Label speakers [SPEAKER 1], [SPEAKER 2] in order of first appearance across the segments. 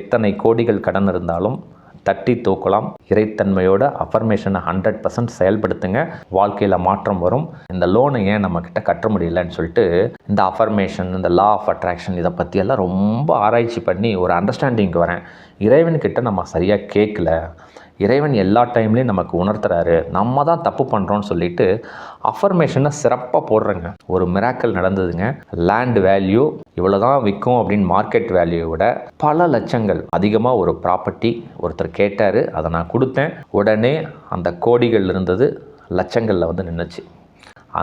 [SPEAKER 1] எத்தனை கோடிகள் கடன் இருந்தாலும் தட்டி தூக்கலாம். இறைத்தன்மையோட அஃபர்மேஷனை ஹண்ட்ரட் பர்சன்ட் செயல்படுத்துங்க. வாழ்க்கையில் மாற்றம் வரும். இந்த லோனை ஏன் நம்மக்கிட்ட கட்ட முடியலன்னு சொல்லிட்டு இந்த அஃபர்மேஷன் இந்த லா ஆஃப் அட்ராக்ஷன் இதை பற்றியெல்லாம் ரொம்ப ஆராய்ச்சி பண்ணி ஒரு அண்டர்ஸ்டாண்டிங்க்கு வரேன். இறைவன்கிட்ட நம்ம சரியாக கேட்கல இறைவன் எல்லா டைம்லேயும் நமக்கு உணர்த்துறாரு. நம்ம தான் தப்பு பண்ணுறோன்னு சொல்லிட்டு அஃபர்மேஷனை சிறப்பாக போடுறேங்க. ஒரு மிராக்கல் நடந்ததுங்க. லேண்ட் வேல்யூ இவ்வளோ தான் விற்கும் அப்படின்னு மார்க்கெட் வேல்யூவை விட பல லட்சங்கள். அதிகமாக ஒரு ப்ராப்பர்ட்டி ஒருத்தர் கேட்டார். அதை நான் கொடுத்தேன். உடனே அந்த கோடிகள் இருந்தது லட்சங்களில் வந்து நின்றுச்சு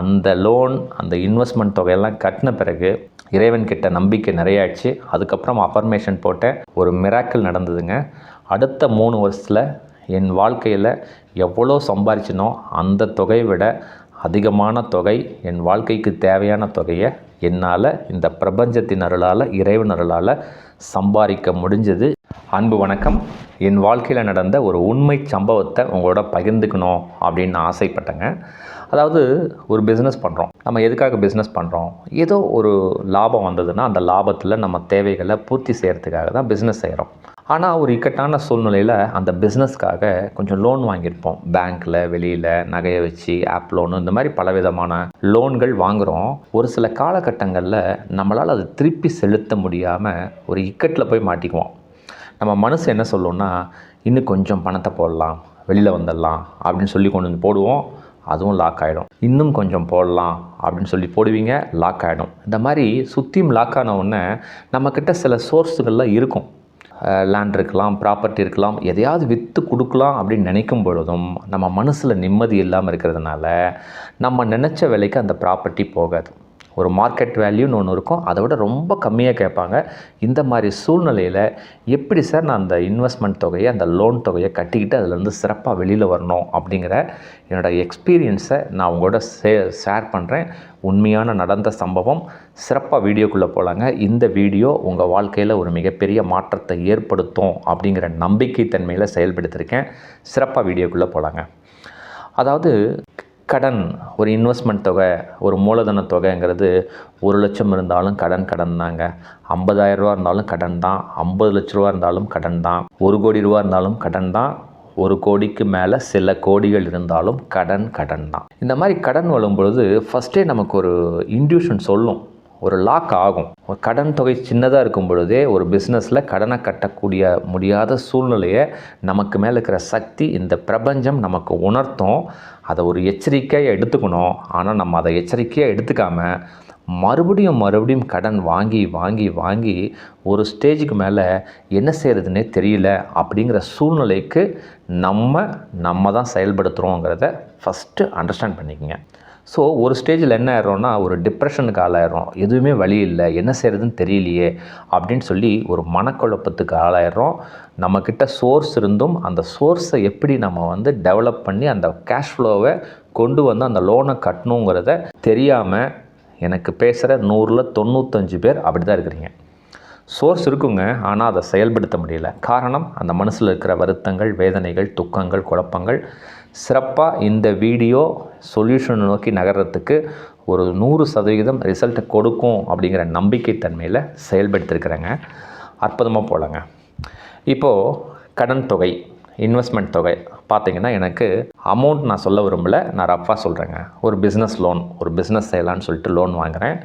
[SPEAKER 1] அந்த லோன் அந்த இன்வெஸ்ட்மெண்ட் தொகையெல்லாம் கட்டின பிறகு இறைவன்கிட்ட நம்பிக்கை நிறையாச்சு அதுக்கப்புறம் அஃபர்மேஷன் போட்டேன். ஒரு மிராக்கிள் நடந்ததுங்க. அடுத்த மூணு வருஷத்தில் என் வாழ்க்கையில் எவ்வளோ சம்பாரிச்சினோ அந்த தொகையை விட அதிகமான தொகை என் வாழ்க்கைக்கு தேவையான தொகையை என்னால் இந்த பிரபஞ்சத்தின் அருளால் இறைவன் அருளால் சம்பாதிக்க முடிஞ்சது. அன்பு வணக்கம். என் வாழ்க்கையில் நடந்த ஒரு உண்மை சம்பவத்தை உங்களோட பகிர்ந்துக்கணும் அப்படின்னு ஆசைப்பட்டேங்க. அதாவது ஒரு பிஸ்னஸ் பண்ணுறோம் நம்ம எதுக்காக பிஸ்னஸ் பண்ணுறோம் ஏதோ ஒரு லாபம் வந்ததுன்னா அந்த லாபத்தில் நம்ம தேவைகளை பூர்த்தி செய்கிறதுக்காக தான் பிஸ்னஸ் செய்கிறோம் ஆனால் ஒரு இக்கட்டான சூழ்நிலையில் அந்த பிஸ்னஸ்க்காக கொஞ்சம் லோன் வாங்கியிருப்போம். பேங்க்கில் வெளியில் நகையை வச்சு ஆப் லோனு இந்த மாதிரி பலவிதமான லோன்கள் வாங்குகிறோம் ஒரு சில காலகட்டங்களில் நம்மளால் அதை திருப்பி செலுத்த முடியாமல் ஒரு இக்கட்டில் போய் மாட்டிக்குவோம். நம்ம மனசு என்ன சொல்லும்னா இன்னும் கொஞ்சம் பணத்தை போடலாம். வெளியில் வந்துடலாம். அப்படின்னு சொல்லி கொண்டு வந்து போடுவோம். அதுவும் லாக் ஆகிடும் இன்னும் கொஞ்சம் போடலாம். அப்படின்னு சொல்லி போடுவீங்க லாக் ஆகிடும் இந்த மாதிரி சுற்றியும் லாக் ஆன உடனே நம்மக்கிட்ட சில சோர்ஸுகள்லாம் இருக்கும். லேண்ட் இருக்கலாம் ப்ராப்பர்ட்டி இருக்கலாம் எதையாவது விற்று கொடுக்கலாம் அப்படின்னு நினைக்கும் பொழுதும் நம்ம மனசில் நிம்மதி இல்லாமல் இருக்கிறதுனால நம்ம நினச்ச விலைக்கு அந்த ப்ராப்பர்ட்டி போகாது. ஒரு மார்க்கெட் வேல்யூன்னு ஒன்று இருக்கும். அதை விட ரொம்ப கம்மியாக கேட்பாங்க. இந்த மாதிரி சூழ்நிலையில் எப்படி சார் நான் அந்த இன்வெஸ்ட்மெண்ட் தொகையை அந்த லோன் தொகையை கட்டிக்கிட்டு அதுலேருந்து சிறப்பாக வெளியில் வரணும் அப்படிங்கிற என்னோடய எக்ஸ்பீரியன்ஸை நான் உங்களோட சே ஷேர் பண்ணுறேன் உண்மையான நடந்த சம்பவம். சிறப்பாக வீடியோக்குள்ளே போகலாங்க இந்த வீடியோ உங்கள் வாழ்க்கையில் ஒரு மிகப்பெரிய மாற்றத்தை ஏற்படுத்தும் அப்படிங்கிற நம்பிக்கை தன்மையில் செயல்படுத்திருக்கேன். சிறப்பாக வீடியோக்குள்ளே போகலாங்க அதாவது கடன் ஒரு இன்வெஸ்ட்மெண்ட் தொகை ஒரு மூலதன தொகைங்கிறது ஒரு லட்சம் இருந்தாலும் கடன் கடன் தாங்க ஐம்பதாயிரரூவா இருந்தாலும் கடன் தான் ஐம்பது லட்ச ரூபா இருந்தாலும் கடன் தான் ஒரு கோடி ரூபா இருந்தாலும் கடன் தான் ஒரு கோடிக்கு மேலே சில கோடிகள் இருந்தாலும் கடன் கடன் தான் இந்த மாதிரி கடன் வரும்பொழுது ஃபஸ்ட்டே நமக்கு ஒரு இன்ட்யூஷன் சொல்லும். ஒரு லாக் ஆகும். ஒரு கடன் தொகை சின்னதாக இருக்கும் பொழுதே ஒரு பிஸ்னஸில் கடனை கட்டக்கூடிய முடியாத சூழ்நிலையை நமக்கு மேலே இருக்கிற சக்தி இந்த பிரபஞ்சம் நமக்கு உணர்த்தும். அதை ஒரு எச்சரிக்கையாக எடுத்துக்கணும். ஆனால் நம்ம அதை எச்சரிக்கையாக எடுத்துக்காமல் மறுபடியும் மறுபடியும் கடன் வாங்கி வாங்கி வாங்கி ஒரு ஸ்டேஜுக்கு மேலே என்ன செய்கிறதுனே தெரியல அப்படிங்கிற சூழ்நிலைக்கு நம்ம நம்ம தான் செயல்படுத்துகிறோங்கிறத ஃபஸ்ட்டு அண்டர்ஸ்டாண்ட் பண்ணிக்கோங்க. ஸோ ஒரு ஸ்டேஜில் என்ன ஆயிடுறோம்னா ஒரு டிப்ரெஷனுக்கு ஆளாயிரும் எதுவுமே வழி இல்லை. என்ன செய்கிறதுன்னு தெரியலையே அப்படின்னு சொல்லி ஒரு மனக்குழப்பத்துக்கு ஆளாயிடுறோம். நம்மக்கிட்ட சோர்ஸ் இருந்தும் அந்த சோர்ஸை எப்படி நம்ம வந்து டெவலப் பண்ணி அந்த கேஷ் ஃப்ளோவை கொண்டு வந்து அந்த லோனை கட்டணுங்கிறத தெரியாமல் எனக்கு பேசுகிற நூறில் தொண்ணூத்தஞ்சு பேர் அப்படி தான் இருக்கிறீங்க. சோர்ஸ் இருக்குங்க ஆனால் அதை செயல்படுத்த முடியல. காரணம் அந்த மனசில் இருக்கிற வருத்தங்கள் வேதனைகள் துக்கங்கள் குழப்பங்கள் சிறப்பாக இந்த வீடியோ சொல்யூஷன் நோக்கி நகர்றதுக்கு ஒரு நூறு சதவிகிதம் ரிசல்ட்டை கொடுக்கும் அப்படிங்கிற நம்பிக்கை தன்மையில் செயல்படுத்திருக்கிறேங்க. அற்புதமாக போகலாங்க இப்போது கடன் தொகை இன்வெஸ்ட்மெண்ட் தொகை. பார்த்திங்கன்னா எனக்கு அமௌண்ட் நான் சொல்ல விரும்பல நான் ரஃபாக சொல்கிறேங்க ஒரு பிஸ்னஸ் லோன் ஒரு பிஸ்னஸ் செய்யலான்னு சொல்லிட்டு லோன் வாங்குகிறேன்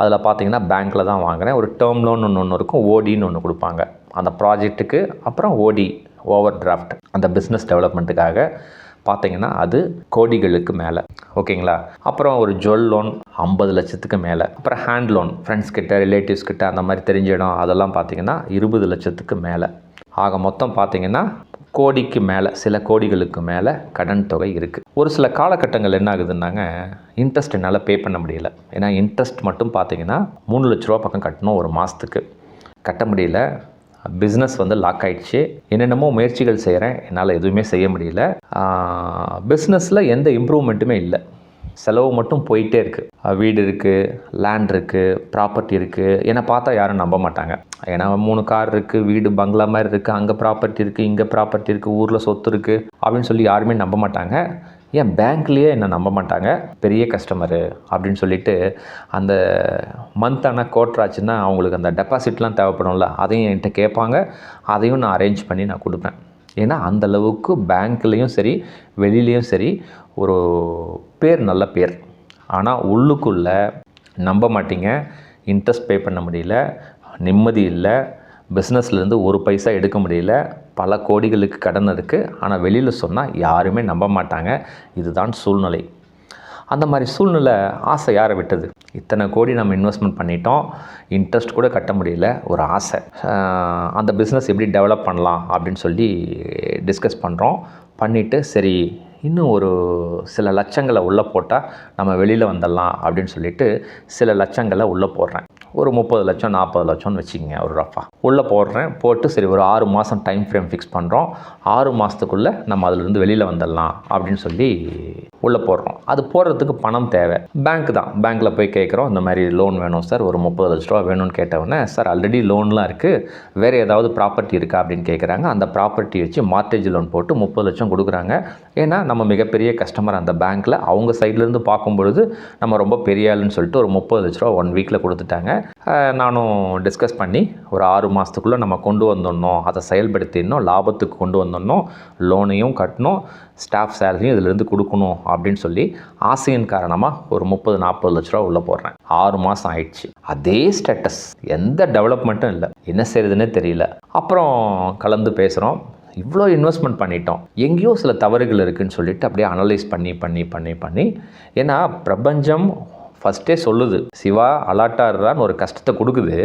[SPEAKER 1] அதில் பார்த்தீங்கன்னா பேங்க்கில் தான் வாங்குகிறேன் ஒரு டேர்ம் லோன் ஒன்று ஒன்று இருக்கும் ஓடின்னு ஒன்று கொடுப்பாங்க. அந்த ப்ராஜெக்ட்டுக்கு அப்புறம் ஓடி ஓவர் டிராஃப்ட் அந்த பிஸ்னஸ் டெவலப்மெண்ட்டுக்காக பார்த்தீங்கன்னா அது கோடிகளுக்கு மேலே. ஓகேங்களா? அப்புறம் ஒரு ஜுவல் லோன் ஐம்பது லட்சத்துக்கு மேலே. அப்புறம் ஹேண்ட் லோன் ஃப்ரெண்ட்ஸ் கிட்ட ரிலேட்டிவ்ஸ் கிட்ட அந்த மாதிரி தெரிஞ்ச இடம் அதெல்லாம் பார்த்தீங்கன்னா இருபது லட்சத்துக்கு மேலே. ஆக மொத்தம் பார்த்தீங்கன்னா கோடிக்கு மேலே சில கோடிகளுக்கு மேலே கடன் தொகை இருக்குது ஒரு சில காலகட்டங்கள் என்ன ஆகுதுன்னாங்க இன்ட்ரெஸ்ட் என்னால் பே பண்ண முடியல. ஏன்னா இன்ட்ரெஸ்ட் மட்டும் பார்த்தீங்கன்னா மூணு லட்ச ரூபா பக்கம் கட்டணும் ஒரு மாதத்துக்கு கட்ட முடியல. பிஸ்னஸ் வந்து லாக் ஆகிடுச்சு என்னென்னமோ முயற்சிகள் செய்கிறேன் என்னால் எதுவுமே செய்ய முடியல. பிஸ்னஸில் எந்த இம்ப்ரூவ்மெண்ட்டுமே இல்லை. செலவு மட்டும் போயிட்டே இருக்குது வீடு இருக்குது லேண்ட் இருக்குது ப்ராப்பர்ட்டி இருக்குது என்னை பார்த்தா யாரும் நம்ப மாட்டாங்க. ஏன்னா மூணு கார் இருக்குது வீடு பங்களா மாதிரி இருக்குது அங்கே ப்ராப்பர்ட்டி இருக்குது இங்கே ப்ராப்பர்ட்டி இருக்குது ஊரில் சொத்து இருக்குது அப்படின்னு சொல்லி யாருமே நம்ப மாட்டாங்க. ஏன் பேங்க்லேயே என்னை நம்ப மாட்டாங்க? பெரிய கஸ்டமரு அப்படின்னு சொல்லிட்டு அந்த மந்த் ஆனால் கோட்ராச்சுன்னா அவங்களுக்கு அந்த டெபாசிட்லாம் தேவைப்படும்ல அதையும் என்கிட்ட கேட்பாங்க. அதையும் நான் அரேஞ்ச் பண்ணி நான் கொடுப்பேன். ஏன்னா அந்த அளவுக்கு பேங்க்லேயும் சரி வெளியிலையும் சரி ஒரு பேர் நல்ல பேர். ஆனால் உள்ளுக்குள்ளே நம்ப மாட்டீங்க. இன்ட்ரெஸ்ட் பே பண்ண முடியல. நிம்மதி இல்லை. பிஸ்னஸ்லேருந்து ஒரு பைசா எடுக்க முடியல. பல கோடிகளுக்கு கடன் இருக்குது ஆனால் வெளியில் சொன்னால் யாருமே நம்ப மாட்டாங்க. இதுதான் சூழ்நிலை. அந்த மாதிரி சூழ்நிலை ஆசை யாரை விட்டது? இத்தனை கோடி நம்ம இன்வெஸ்ட்மெண்ட் பண்ணிட்டோம். இன்ட்ரெஸ்ட் கூட கட்ட முடியல. ஒரு ஆசை. அந்த பிஸ்னஸ் எப்படி டெவலப் பண்ணலாம் அப்படின்னு சொல்லி டிஸ்கஸ் பண்ணுறோம் பண்ணிவிட்டு சரி இன்னும் ஒரு சில லட்சங்களை உள்ளே போட்டால் நம்ம வெளியில் வந்துடலாம் அப்படின்னு சொல்லிட்டு சில லட்சங்களை உள்ளே போடுறேன். ஒரு முப்பது லட்சம் நாற்பது லட்சம்னு வச்சுக்கோங்க ஒரு ரஃபாக உள்ளே போடுறேன் போட்டு சரி ஒரு ஆறு மாதம் டைம் ஃப்ரேம் ஃபிக்ஸ் பண்ணுறோம் ஆறு மாதத்துக்குள்ளே நம்ம அதிலிருந்து வெளியில் வந்துடலாம் அப்படின்னு சொல்லி உள்ளே போடுறோம். அது போடுறதுக்கு பணம் தேவை. பேங்க் தான். பேங்க்கில் போய் கேட்குறோம் இந்த மாதிரி லோன் வேணும் சார் ஒரு முப்பது லட்ச ரூபா வேணும்னு கேட்டவுடனே சார் ஆல்ரெடி லோன்லாம் இருக்குது வேறு ஏதாவது ப்ராப்பர்ட்டி இருக்கா? அப்படின்னு கேட்குறாங்க. அந்த ப்ராப்பர்ட்டி வச்சு மார்டேஜ் லோன் போட்டு முப்பது லட்சம் கொடுக்குறாங்க. ஏன்னா நம்ம மிகப்பெரிய கஸ்டமர் அந்த பேங்க்கில் அவங்க சைட்லேருந்து பார்க்கும்பொழுது நம்ம ரொம்ப பெரிய ஆளுன்னு சொல்லிட்டு ஒரு முப்பது லட்ச ரூபா ஒன் வீக்கில் கொடுத்துட்டாங்க. நானும் டிஸ்கஸ் பண்ணி ஒரு ஆறு மாதத்துக்குள்ளே நம்ம கொண்டு வந்துடணும். அதை செயல்படுத்திடணும் லாபத்துக்கு கொண்டு வந்துடணும் லோனையும் கட்டணும் ஸ்டாஃப் சேலரியும் இதிலேருந்து கொடுக்கணும் அப்படின்னு சொல்லி ஆசையின் காரணமாக ஒரு முப்பது நாற்பது லட்ச ரூபா உள்ளே போடுறேன். ஆறு மாதம் ஆயிடுச்சு. அதே ஸ்டேட்டஸ் எந்த டெவலப்மெண்ட்டும் இல்லை. என்ன செய்கிறதுனே தெரியல. அப்புறம் கலந்து பேசுகிறோம் இவ்வளோ இன்வெஸ்ட்மெண்ட் பண்ணிட்டோம். எங்கேயோ சில தவறுகள் இருக்குதுன்னு சொல்லிட்டு அப்படியே அனலைஸ் பண்ணி பண்ணி பண்ணி பண்ணி. ஏன்னா பிரபஞ்சம் ஃபஸ்ட்டே சொல்லுது சிவா அலாட்டாடுறான்னு ஒரு கஷ்டத்தை கொடுக்குது.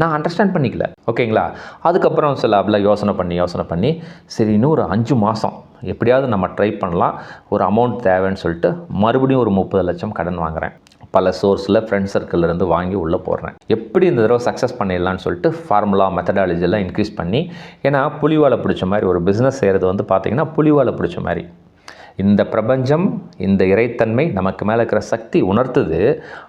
[SPEAKER 1] நான் அண்டர்ஸ்டாண்ட் பண்ணிக்கல. ஓகேங்களா? அதுக்கப்புறம் சில அப்படிலாம் யோசனை பண்ணி யோசனை பண்ணி சரி இன்னும் ஒரு அஞ்சு மாதம் எப்படியாவது நம்ம ட்ரை பண்ணலாம். ஒரு அமௌண்ட் தேவைன்னு சொல்லிட்டு மறுபடியும் ஒரு முப்பது லட்சம் கடன் வாங்குறேன். பல சோர்ஸில் ஃப்ரெண்ட் சர்க்கிள்லேருந்து வாங்கி உள்ளே போடுறேன். எப்படி இந்த தடவை சக்ஸஸ் பண்ணிடலான்னு சொல்லிட்டு ஃபார்முலா மெத்தடாலஜி எல்லாம் இன்க்ரீஸ் பண்ணி ஏன்னா புலிவாலை பிடிச்ச மாதிரி ஒரு பிஸ்னஸ் செய்கிறது வந்து பார்த்திங்கன்னா புலிவாலை பிடிச்ச மாதிரி. இந்த பிரபஞ்சம் இந்த இறைத்தன்மை நமக்கு மேலே இருக்கிற சக்தி உணர்த்துது.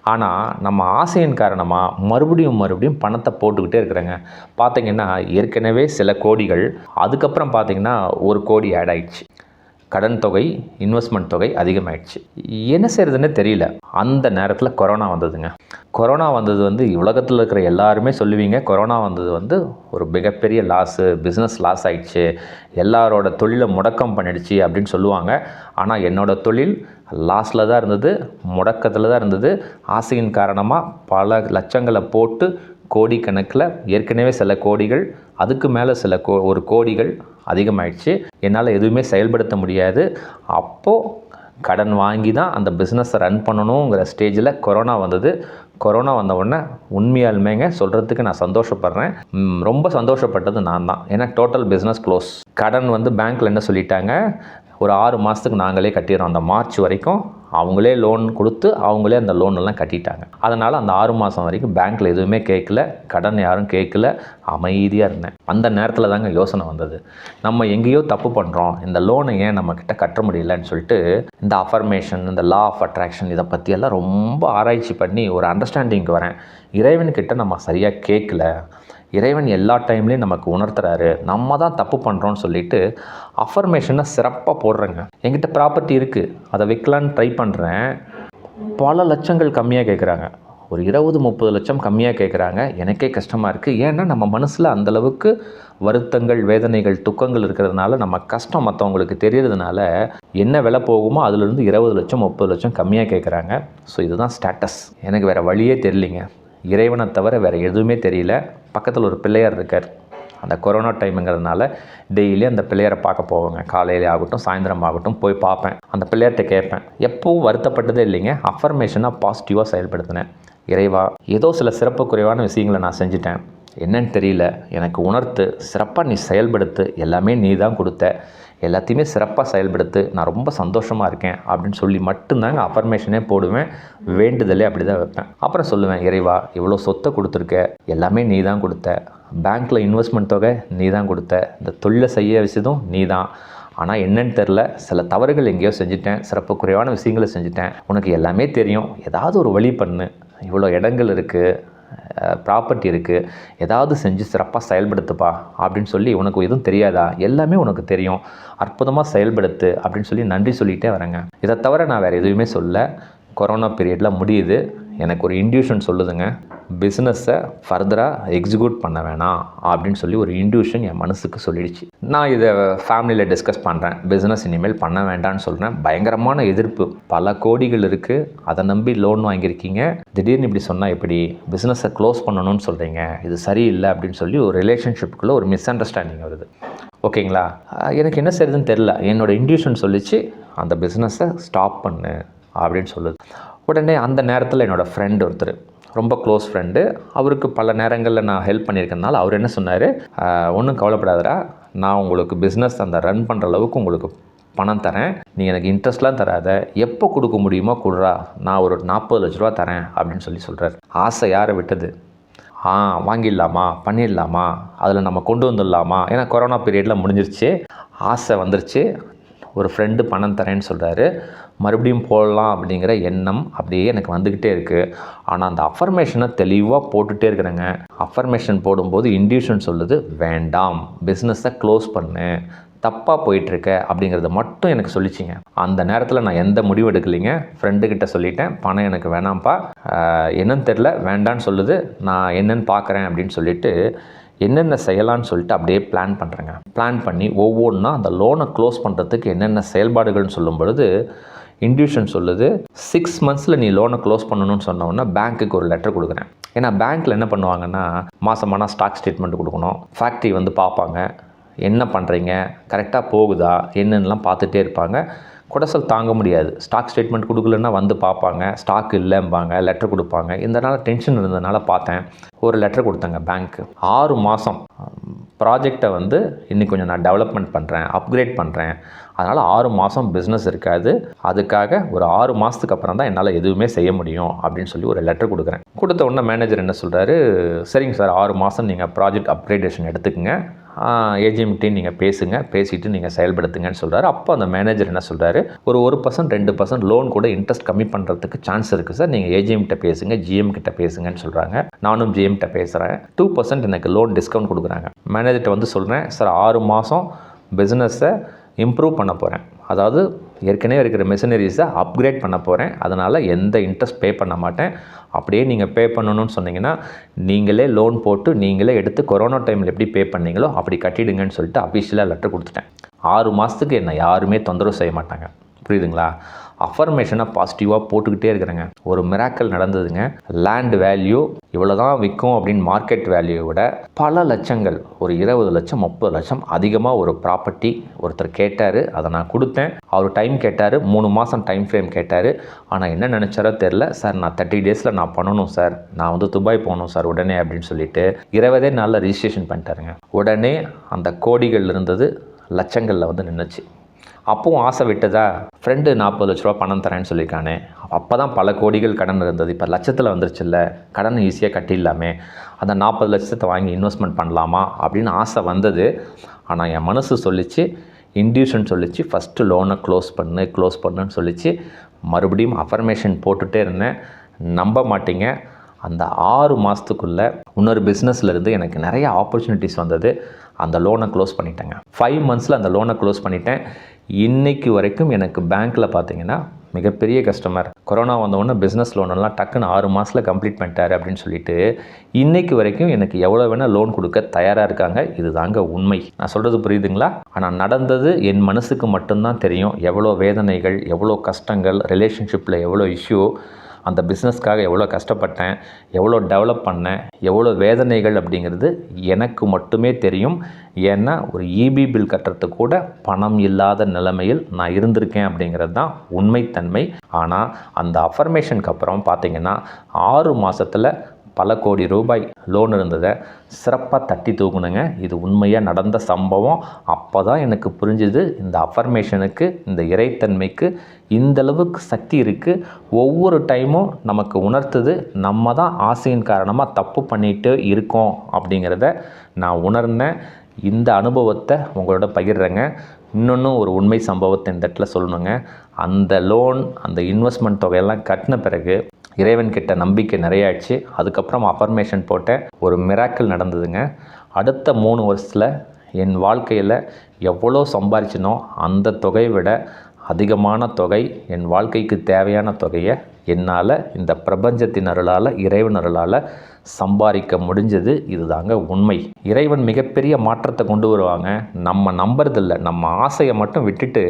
[SPEAKER 1] ஆனால் நம்ம ஆசையின் காரணமாக மறுபடியும் மறுபடியும் பணத்தை போட்டுக்கிட்டே இருக்கிறேங்க. பார்த்தீங்கன்னா ஏற்கனவே சில கோடிகள் அதுக்கப்புறம் பார்த்தீங்கன்னா ஒரு கோடி ஆட் ஆயிடுச்சு. கடன் தொகை இன்வெஸ்ட்மெண்ட் தொகை அதிகமாகிடுச்சு என்ன செய்கிறதுன்னு தெரியல. அந்த நேரத்தில் கொரோனா வந்ததுங்க. கொரோனா வந்தது வந்து உலகத்தில் இருக்கிற எல்லாருமே சொல்லுவீங்க. கொரோனா வந்தது வந்து ஒரு மிகப்பெரிய லாஸு பிஸ்னஸ் லாஸ் ஆகிடுச்சு எல்லாரோட தொழிலை முடக்கம் பண்ணிடுச்சு அப்படின்னு சொல்லுவாங்க. ஆனால் என்னோடய தொழில் லாஸில் தான் இருந்தது முடக்கத்தில் தான் இருந்தது. ஆசையின் காரணமாக பல லட்சங்களை போட்டு கோடிக்கணக்கில் ஏற்கனவே சில கோடிகள் அதுக்கு மேலே சில கோ ஒரு கோடிகள் அதிகமாயிடுச்சு. என்னால் எதுவுமே செயல்படுத்த முடியாது. அப்போது கடன் வாங்கி தான் அந்த பிஸ்னஸை ரன் பண்ணணுங்கிற ஸ்டேஜில் கொரோனா வந்தது. கொரோனா வந்தவுடனே உண்மையாலுமேங்க சொல்கிறதுக்கு நான் சந்தோஷப்படுறேன். ரொம்ப சந்தோஷப்பட்டது நான் தான். ஏன்னா டோட்டல் பிஸ்னஸ் க்ளோஸ் கடன் வந்து பேங்க்கில் என்ன சொல்லிட்டாங்க? ஒரு ஆறு மாதத்துக்கு நாங்களே கட்டிடுறோம். அந்த மார்ச் வரைக்கும் அவங்களே லோன் கொடுத்து அவங்களே அந்த லோன் எல்லாம் கட்டிட்டாங்க. அதனால் அந்த ஆறு மாதம் வரைக்கும் பேங்க்கில் எதுவுமே கேட்கல. கடன் யாரும் கேட்கல. அமைதியாக இருந்தேன். அந்த நேரத்தில் தாங்க யோசனை வந்தது. நம்ம எங்கேயோ தப்பு பண்ணுறோம் இந்த லோனை ஏன் நம்மக்கிட்ட கட்ட முடியலன்னு சொல்லிட்டு இந்த அஃபர்மேஷன் இந்த லா ஆஃப் அட்ராக்ஷன் இதை பற்றியெல்லாம் ரொம்ப ஆராய்ச்சி பண்ணி ஒரு அண்டர்ஸ்டாண்டிங்க்கு வரேன். இறைவன்கிட்ட நம்ம சரியாக கேட்கல. இறைவன் எல்லா டைம்லேயும் நமக்கு உணர்த்துறாரு. நம்ம தான் தப்பு பண்ணுறோன்னு சொல்லிட்டு அஃபர்மேஷனை சிறப்பாக போடுறேங்க. என்கிட்ட ப்ராப்பர்ட்டி இருக்குது அதை விற்கலான்னு ட்ரை பண்ணுறேன் பல லட்சங்கள் கம்மியாக கேட்குறாங்க ஒரு இருபது முப்பது லட்சம் கம்மியாக கேட்குறாங்க எனக்கே கஷ்டமாக இருக்குது ஏன்னா நம்ம மனசில் அந்தளவுக்கு வருத்தங்கள் வேதனைகள் துக்கங்கள் இருக்கிறதுனால நம்ம கஷ்டம் மற்றவங்களுக்கு தெரியறதுனால என்ன விலை போகுமோ அதுலேருந்து இருபது லட்சம் முப்பது லட்சம் கம்மியாக கேட்குறாங்க ஸோ இதுதான் ஸ்டேட்டஸ் எனக்கு வேறு வழியே தெரியலிங்க. இறைவனை தவிர வேறு எதுவுமே தெரியல. பக்கத்தில் ஒரு பிள்ளையார் இருக்கார். அந்த கொரோனா டைமுங்கிறதுனால டெய்லி அந்த பிள்ளையாரை பார்க்க போவேங்க. காலையிலே ஆகட்டும் சாயந்தரம் ஆகட்டும் போய் பார்ப்பேன். அந்த பிள்ளையார்கிட்ட கேட்பேன். எப்பவும் வருத்தப்பட்டதே இல்லைங்க. அஃபர்மேஷனாக பாசிட்டிவாக செயல்படுத்தினேன். இறைவா ஏதோ சில சிறப்பு குறைவான விஷயங்களை நான் செஞ்சுட்டேன். என்னன்னு தெரியல. எனக்கு உணர்த்து சிறப்பாக நீ செயல்படுத்து எல்லாமே நீ தான் கொடுத்த. எல்லாத்தையுமே சிறப்பாக செயல்படுத்து நான் ரொம்ப சந்தோஷமாக இருக்கேன் அப்படின்னு சொல்லி மட்டும்தாங்க அஃபர்மேஷனே போடுவேன். வேண்டுதலே அப்படி தான் வைப்பேன். அப்புறம் சொல்லுவேன் இறைவா இவ்வளோ சொத்தை கொடுத்துருக்க எல்லாமே நீ தான் கொடுத்த. பேங்க்கில் இன்வெஸ்ட்மெண்ட் தொகை நீ தான் கொடுத்த. இந்த தொழிலை செய்ய விஷயதும் நீ தான் ஆனால் என்னன்னு தெரில சில தவறுகள் எங்கேயோ செஞ்சுட்டேன். சிறப்பு குறைவான விஷயங்களை செஞ்சுட்டேன். உனக்கு எல்லாமே தெரியும். ஏதாவது ஒரு வழி பண்ணு. இவ்வளோ இடங்கள் இருக்குது ப்ராப்பர்ட்டி இருக்குது ஏதாவது செஞ்சு சிறப்பாக செயல்படுத்துப்பா அப்படின்னு சொல்லி உனக்கு எதுவும் தெரியாதா? எல்லாமே உனக்கு தெரியும். அற்புதமாக செயல்படுத்து அப்படின்னு சொல்லி நன்றி சொல்லிகிட்டே வரேங்க. இதை தவிர நான் வேறு எதுவுமே சொல்ல கொரோனா பீரியடில் முடியுது. எனக்கு ஒரு இன்டியூஷன் சொல்லுதுங்க. பிஸ்னஸை ஃபர்தராக எக்ஸிக்யூட் பண்ண வேணாம் அப்படின்னு சொல்லி ஒரு இன்டியூஷன் என் மனசுக்கு சொல்லிடுச்சு. நான் இதை ஃபேமிலியில் டிஸ்கஸ் பண்ணுறேன் பிஸ்னஸ் இனிமேல் பண்ண வேண்டாம்னு சொல்கிறேன் பயங்கரமான எதிர்ப்பு. பல கோடிகள் இருக்குது அதை நம்பி லோன் வாங்கியிருக்கீங்க. திடீர்னு இப்படி சொன்னால் எப்படி? பிஸ்னஸை க்ளோஸ் பண்ணணும்னு சொல்கிறீங்க இது சரியில்லை அப்படின்னு சொல்லி ஒரு ரிலேஷன்ஷிப்புக்குள்ளே ஒரு மிஸ் அண்டர்ஸ்டாண்டிங் வருது. ஓகேங்களா? எனக்கு என்ன செய்யுதுன்னு தெரில என்னோடய இன்டியூஷன் சொல்லிச்சு அந்த பிஸ்னஸை ஸ்டாப் பண்ணு அப்படின்னு சொல்லுது. உடனே அந்த நேரத்தில் என்னோடய ஃப்ரெண்ட் ஒருத்தர் ரொம்ப க்ளோஸ் ஃப்ரெண்டு அவருக்கு பல நேரங்களில் நான் ஹெல்ப் பண்ணியிருக்கனால அவர் என்ன சொன்னார் ஒன்றும் கவலைப்படாதடா நான் உங்களுக்கு பிஸ்னஸ் அந்த ரன் பண்ணுற அளவுக்கு உங்களுக்கு பணம் தரேன். நீ எனக்கு இன்ட்ரெஸ்ட்லாம் தராத. எப்போ கொடுக்க முடியுமோ கொடுறா. நான் ஒரு நாற்பது லட்ச ரூபா தரேன் அப்படின்னு சொல்லி சொல்கிறார் ஆசை யாரை விட்டது? ஆ வாங்கிடலாமா? பண்ணிடலாமா? அதில் நம்ம கொண்டு வந்துடலாமா? ஏன்னா கொரோனா பீரியடில் முடிஞ்சிருச்சு. ஆசை வந்துருச்சு. ஒரு ஃப்ரெண்டு பணம் தரேன்னு சொல்கிறாரு மறுபடியும் போடலாம் அப்படிங்கிற எண்ணம் அப்படியே எனக்கு வந்துக்கிட்டே இருக்குது ஆனால் அந்த அஃபர்மேஷனை தெளிவாக போட்டுகிட்டே இருக்கிறேங்க. அஃபர்மேஷன் போடும்போது இன்டியூஷன் சொல்லுது வேண்டாம் பிஸ்னஸை க்ளோஸ் பண்ணு. தப்பாக போயிட்டுருக்க அப்படிங்கிறத மட்டும் எனக்கு சொல்லிச்சிங்க. அந்த நேரத்தில் நான் எந்த முடிவு எடுக்கலைங்க. ஃப்ரெண்டுக்கிட்ட சொல்லிட்டேன் பணம் எனக்கு வேணாம்ப்பா. என்னன்னு தெரில வேண்டான்னு சொல்லுது. நான் என்னன்னு பார்க்குறேன் அப்படின்னு சொல்லிட்டு என்னென்ன செய்யலான்னு சொல்லிட்டு அப்படியே பிளான் பண்ணுறேங்க பிளான் பண்ணி ஒவ்வொன்றா அந்த லோனை க்ளோஸ் பண்ணுறதுக்கு என்னென்ன செயல்பாடுகள்னு சொல்லும் பொழுது இன்டியூஷன் சொல்லுது சிக்ஸ் மந்த்ஸில் நீ லோனை க்ளோஸ் பண்ணணும்னு சொன்னோன்னா பேங்க்குக்கு ஒரு லெட்டர் கொடுக்குறேன். ஏன்னா பேங்க்கில் என்ன பண்ணுவாங்கன்னா மாதமான ஸ்டாக் ஸ்டேட்மெண்ட் கொடுக்கணும். ஃபேக்ட்ரி வந்து பார்ப்பாங்க. என்ன பண்ணுறீங்க கரெக்டாக போகுதா? என்னென்னலாம் பார்த்துட்டே இருப்பாங்க. குடசல் தாங்க முடியாது. ஸ்டாக் ஸ்டேட்மெண்ட் கொடுக்கலன்னா வந்து பார்ப்பாங்க. ஸ்டாக் இல்லைம்பாங்க. லெட்டர் கொடுப்பாங்க. இந்த டென்ஷன் இருந்ததுனால பார்த்தேன். ஒரு லெட்டர் கொடுத்தாங்க பேங்க்கு. ஆறு மாதம் ப்ராஜெக்டை வந்து இன்னும் கொஞ்சம் நான் டெவலப்மெண்ட் பண்ணுறேன் அப்கிரேட் பண்ணுறேன் அதனால் ஆறு மாதம் பிஸ்னஸ் இருக்காது. அதுக்காக ஒரு ஆறு மாதத்துக்கு அப்புறம் தான் என்னால் எதுவுமே செய்ய முடியும் அப்படின்னு சொல்லி ஒரு லெட்டர் கொடுக்குறேன். கொடுத்த உடனே மேனேஜர் என்ன சொல்கிறாரு சரிங்க சார் ஆறு மாதம் நீங்கள் ப்ராஜெக்ட் அப்கிரேடேஷன் எடுத்துக்கங்க. ஏஜிஎம்கிட்டையும் நீங்கள் பேசுங்க பேசிவிட்டு நீங்கள் செயல்படுத்துங்கன்னு சொல்கிறாரு அப்போ அந்த மேனேஜர் என்ன சொல்கிறாரு ஒரு ஒரு பர்சன்ட் ரெண்டு பர்சன்ட் லோன் கூட இன்ட்ரெஸ்ட் கம்மி பண்ணுறதுக்கு சான்ஸ் இருக்குது சார். நீங்கள் ஏஜிஎம்கிட்ட பேசுங்க ஜிஎம் கிட்ட பேசுங்கன்னு சொல்கிறாங்க நானும் ஜிஎம்கிட்ட பேசுகிறேன் டூ பர்சன்ட் எனக்கு லோன் டிஸ்கவுண்ட் கொடுக்குறாங்க. மேனேஜர்கிட்ட வந்து சொல்கிறேன் சார் ஆறு மாதம் பிஸ்னஸை இம்ப்ரூவ் பண்ண போகிறேன் அதாவது ஏற்கனவே இருக்கிற மிஷினரிஸை அப்கிரேட் பண்ண போகிறேன் அதனால் எந்த இன்ட்ரெஸ்ட் பே பண்ண மாட்டேன். அப்படியே நீங்கள் பே பண்ணணும்னு சொன்னீங்கன்னா நீங்களே லோன் போட்டு நீங்களே எடுத்து கொரோனா டைமில் எப்படி பே பண்ணீங்களோ அப்படி கட்டிடுங்கன்னு சொல்லிட்டு அஃபிஷியலாக லெட்டர் கொடுத்துட்டேன். ஆறு மாதத்துக்கு என்னை யாருமே தொந்தரவு செய்ய மாட்டாங்க. புரியுதுங்களா? அஃபர்மேஷனை பாசிட்டிவாக போட்டுக்கிட்டே இருக்கிறேங்க. ஒரு மிராக்கல் நடந்ததுங்க. லேண்ட் வேல்யூ இவ்வளோ தான் விற்கும் அப்படின்னு மார்க்கெட் வேல்யூவை விட பல லட்சங்கள் ஒரு இருபது லட்சம் முப்பது லட்சம் அதிகமாக ஒரு ப்ராப்பர்ட்டி ஒருத்தர் கேட்டார் அதை நான் கொடுத்தேன். அவர் டைம் கேட்டார் மூணு மாதம் டைம் ஃப்ரேம் கேட்டார். ஆனால் என்ன நினச்சாரோ தெரில சார் நான் தேர்ட்டி டேஸில் நான் பண்ணணும் சார். நான் வந்து துபாய் போகணும் சார் உடனே அப்படின்னு சொல்லிட்டு இருபதே நாளில் ரிஜிஸ்ட்ரேஷன் பண்ணிட்டாருங்க. உடனே அந்த கோடிகள் இருந்தது லட்சங்களில் வந்து நின்றுச்சு அப்பவும் ஆசை விட்டதா? ஃப்ரெண்டு நாற்பது லட்ச ரூபா பணம் தரேன்னு சொல்லியிருக்கானே. அப்போ தான் பல கோடிகள் கடன் இருந்தது. இப்போ லட்சத்தில் வந்துருச்சுல்ல. கடன் ஈஸியாக கட்டிடலாமே. அந்த நாற்பது லட்சத்தை வாங்கி இன்வெஸ்ட்மெண்ட் பண்ணலாமா? அப்படின்னு ஆசை வந்தது. ஆனால் என் மனசு சொல்லிச்சு இன்டியூஷன் சொல்லிச்சு ஃபஸ்ட்டு லோனை க்ளோஸ் பண்ணு க்ளோஸ் பண்ணுன்னு சொல்லிச்சு. மறுபடியும் அஃபர்மேஷன் போட்டுகிட்டே இருந்தேன். நம்ப மாட்டீங்க. அந்த ஆறு மாதத்துக்குள்ளே இன்னொரு பிஸ்னஸ்லேருந்து எனக்கு நிறைய ஆப்பர்ச்சுனிட்டிஸ் வந்தது. அந்த லோனை க்ளோஸ் பண்ணிட்டேங்க. ஃபைவ் மந்த்ஸில் அந்த லோனை க்ளோஸ் பண்ணிட்டேன். இன்னைக்கு வரைக்கும் எனக்கு பேங்க்கில் பார்த்தீங்கன்னா மிகப்பெரிய கஸ்டமர் கொரோனா வந்தவொடனே பிஸ்னஸ் லோனெல்லாம் டக்குன்னு ஆறு மாதத்தில் கம்ப்ளீட் பண்ணிட்டார் அப்படின்னு சொல்லிட்டு இன்னைக்கு வரைக்கும் எனக்கு எவ்வளோ வேணால் லோன் கொடுக்க தயாராக இருக்காங்க. இது தாங்க உண்மை. நான் சொல்கிறது புரியுதுங்களா? ஆனால் நடந்தது என் மனசுக்கு மட்டும்தான் தெரியும். எவ்வளோ வேதனைகள் எவ்வளோ கஷ்டங்கள் ரிலேஷன்ஷிப்பில் எவ்வளோ இஷ்யூ அந்த பிஸ்னஸ்க்காக எவ்வளோ கஷ்டப்பட்டேன் எவ்வளோ டெவலப் பண்ணேன் எவ்வளோ வேதனைகள் அப்படிங்கிறது எனக்கு மட்டுமே தெரியும். ஏன்னா ஒரு இபி பில் கட்டுறதுக்கு கூட பணம் இல்லாத நிலைமையில் நான் இருந்திருக்கேன் அப்படிங்கிறது தான் உண்மைத்தன்மை. ஆனால் அந்த அஃபர்மேஷனுக்கு அப்புறம் பார்த்திங்கன்னா ஆறு மாதத்தில் பல கோடி ரூபாய் லோன் இருந்ததை சிறப்பாக தட்டி தூக்குனுங்க. இது உண்மையாக நடந்த சம்பவம். அப்போ தான் எனக்கு புரிஞ்சுது இந்த அஃபர்மேஷனுக்கு இந்த இறைத்தன்மைக்கு இந்த அளவுக்கு சக்தி இருக்குது ஒவ்வொரு டைமும் நமக்கு உணர்த்துது நம்ம தான் ஆசையின் காரணமாக தப்பு பண்ணிட்டு இருக்கோம் அப்படிங்கிறத நான் உணர்ந்தேன். இந்த அனுபவத்தை உங்களோட பகிர்றேங்க. இன்னொன்று ஒரு உண்மை சம்பவத்தை இந்த இடத்துல சொல்லணுங்க. அந்த லோன் அந்த இன்வெஸ்ட்மெண்ட் தொகையெல்லாம் கட்டின பிறகு இறைவன் கிட்ட நம்பிக்கை நிறையாச்சு அதுக்கப்புறம் அஃபர்மேஷன் போட்டேன் ஒரு மிராக்கிள் நடந்ததுங்க. அடுத்த மூணு வருஷத்தில் என் வாழ்க்கையில் எவ்வளோ சம்பாரிச்சினோ அந்த தொகையை விட அதிகமான தொகை என் வாழ்க்கைக்கு தேவையான தொகையை என்னால் இந்த பிரபஞ்சத்தின் அருளால் இறைவன் அருளால் சம்பாதிக்க முடிஞ்சது இதுதாங்க உண்மை. இறைவன் மிகப்பெரிய மாற்றத்தை கொண்டு வருவாங்க. நம்ம நம்புறதில்ல. நம்ம ஆசையை மட்டும் விட்டுட்டு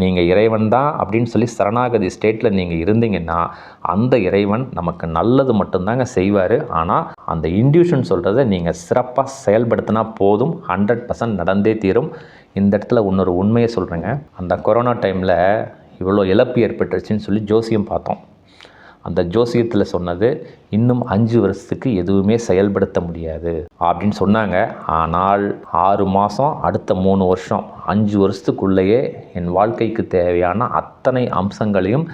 [SPEAKER 1] நீங்கள் இறைவன் தான் அப்படின்னு சொல்லி சரணாகதி ஸ்டேட்டில் நீங்கள் இருந்தீங்கன்னா அந்த இறைவன் நமக்கு நல்லது மட்டும்தாங்க செய்வார். ஆனால் அந்த இன்டியூஷன் சொல்கிறத நீங்கள் சிறப்பாக செயல்படுத்தினா போதும். ஹண்ட்ரட் பர்சன்ட் நடந்தே தீரும். இந்த இடத்துல இன்னொரு உண்மையை சொல்கிறேங்க அந்த கொரோனா டைமில் இவ்வளோ இழப்பு ஏற்பட்டுருச்சுன்னு சொல்லி ஜோசியம் பார்த்தோம். அந்த ஜோசியத்தில் சொன்னது இன்னும் அஞ்சு வருஷத்துக்கு எதுவுமே செயல்படுத்த முடியாது அப்படின்னு சொன்னாங்க. ஆனால் ஆறு மாதம் அடுத்த மூணு வருஷம் அஞ்சு வருஷத்துக்குள்ளேயே என் வாழ்க்கைக்கு தேவையான அத்தனை அம்சங்களையும்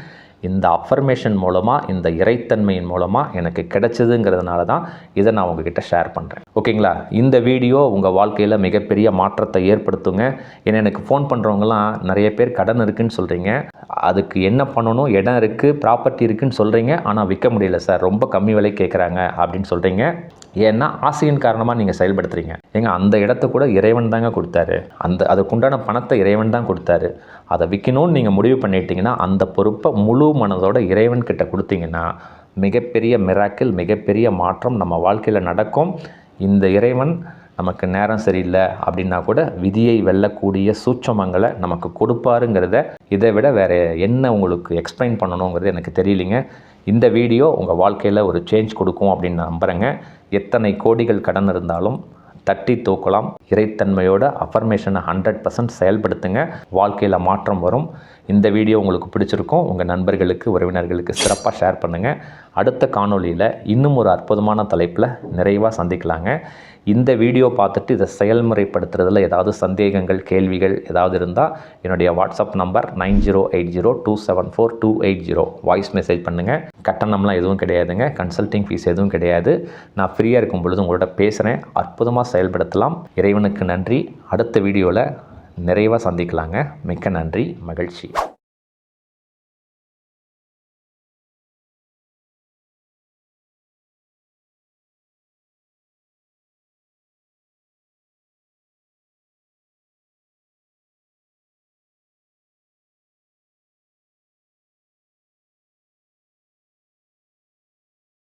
[SPEAKER 1] இந்த அஃபர்மேஷன் மூலமாக இந்த இறைத்தன்மையின் மூலமாக எனக்கு கிடைச்சதுங்கிறதுனால தான் இதை நான் உங்ககிட்ட ஷேர் பண்ணுறேன் ஓகேங்களா இந்த வீடியோ உங்கள் வாழ்க்கையில் மிகப்பெரிய மாற்றத்தை ஏற்படுத்துங்க. ஏன்னா எனக்கு ஃபோன் பண்ணுறவங்களாம் நிறைய பேர் கடன் இருக்குதுன்னு சொல்கிறீங்க அதுக்கு என்ன பண்ணணும் இடம் இருக்குது ப்ராப்பர்ட்டி இருக்குதுன்னு சொல்கிறீங்க ஆனால் விற்க முடியல சார். ரொம்ப கம்மி விலை கேட்குறாங்க அப்படின்னு சொல்கிறீங்க ஏன்னா ஆசையின் காரணமாக நீங்கள் செயல்படுத்துறீங்க. ஏங்க அந்த இடத்த கூட இறைவன் தாங்க கொடுத்தாரு. அந்த அதுக்குண்டான பணத்தை இறைவன் தான் கொடுத்தாரு. அதை விற்கணும்னு நீங்கள் முடிவு பண்ணிட்டீங்கன்னா அந்த பொறுப்பை முழு மனதோட இறைவன் கிட்ட கொடுத்தீங்கன்னா மிகப்பெரிய மிராக்கில் மிகப்பெரிய மாற்றம் நம்ம வாழ்க்கையில் நடக்கும். இந்த இறைவன் நமக்கு நேரம் சரியில்லை அப்படின்னா கூட விதியை வெல்லக்கூடிய சூட்சமங்களை நமக்கு கொடுப்பாருங்கிறத இதை விட வேறு என்ன உங்களுக்கு எக்ஸ்பிளைன் பண்ணணுங்கிறது எனக்கு தெரியலிங்க. இந்த வீடியோ உங்கள் வாழ்க்கையில் ஒரு சேஞ்ச் கொடுக்கும் அப்படின்னு நம்புகிறேங்க எத்தனை கோடிகள் கடன் இருந்தாலும் தட்டி தூக்கலாம். இறைத்தன்மையோட அஃபர்மேஷனை ஹண்ட்ரட் பர்சன்ட் செயல்படுத்துங்க. வாழ்க்கையில் மாற்றம் வரும். இந்த வீடியோ உங்களுக்கு பிடிச்சிருக்கும். உங்கள் நண்பர்களுக்கு உறவினர்களுக்கு சிறப்பாக ஷேர் பண்ணுங்கள் அடுத்த காணொளியில் இன்னும் ஒரு அற்புதமான தலைப்பில் நிறைவாக சந்திக்கலாங்க. இந்த வீடியோ பார்த்துட்டு இதை செயல்முறைப்படுத்துறதுல ஏதாவது சந்தேகங்கள் கேள்விகள் ஏதாவது இருந்தால் என்னுடைய WhatsApp number nine zero eight zero two seven four two eight zero. Voice message பண்ணுங்கள் கட்டணம்லாம் எதுவும் கிடையாதுங்க. கன்சல்டிங் ஃபீஸ் எதுவும் கிடையாது. நான் ஃப்ரீயாக இருக்கும் பொழுது உங்கள்கிட்ட பேசுகிறேன் அற்புதமாக செயல்படுத்தலாம். இறைவனுக்கு நன்றி. அடுத்த வீடியோவில் நிறைவாக சந்திக்கலாங்க. மிக்க நன்றி. மகிழ்ச்சி.